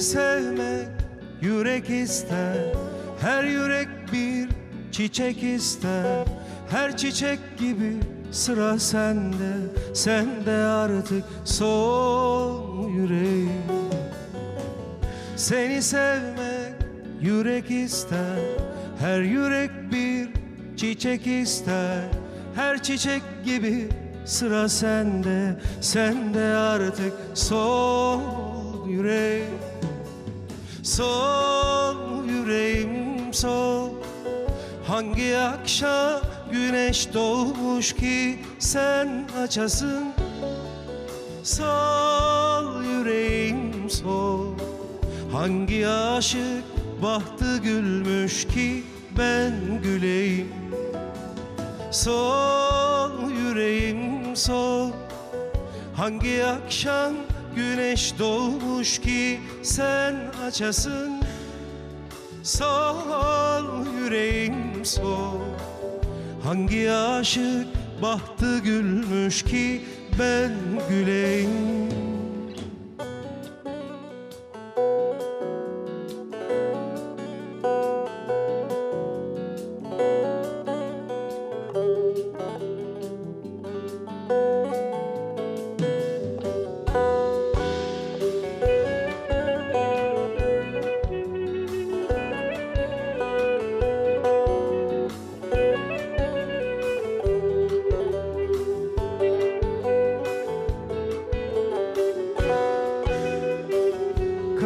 Seni sevmek yürek ister. Her yürek bir çiçek ister. Her çiçek gibi sıra sende. Sende artık son yüreğim. Seni sevmek yürek ister. Her yürek bir çiçek ister. Her çiçek gibi sıra sende. Sende artık sol yüreğim Sol yüreğim sol Hangi akşam güneş doğmuş ki sen açasın? Sol yüreğim sol Hangi aşık bahtı gülmüş ki ben güleyim? Sol yüreğim sol Hangi akşam güneş doğmuş ki sen açasın. Sol yüreğim sol Hangi aşık bahtı gülmüş ki ben güleyim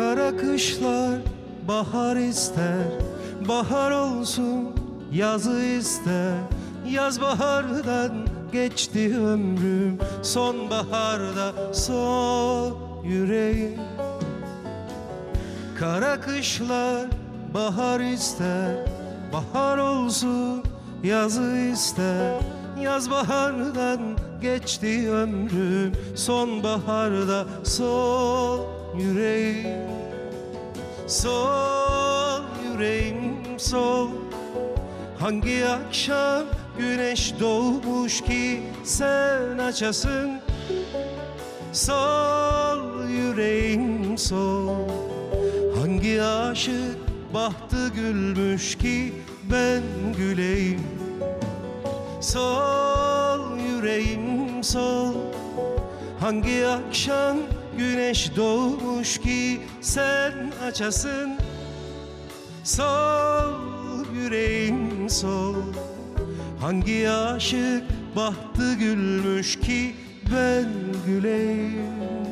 Kara kışlar bahar ister Bahar olsun yazı ister. Yaz bahardan geçti ömrüm Sonbaharda son yüreğim. Kara kışlar bahar ister Bahar olsun yazı ister. Yaz bahardan geçti ömrüm Sonbaharda sol yüreğim Sol yüreğim sol. Hangi akşam güneş doğmuş ki sen açasın? Sol yüreğim sol. Hangi aşık bahtı gülmüş ki ben güleyim? Sol yüreğim sol. Hangi akşam güneş doğmuş ki sen açasın. Sol yüreğim sol Hangi aşık bahtı gülmüş ki ben güleyim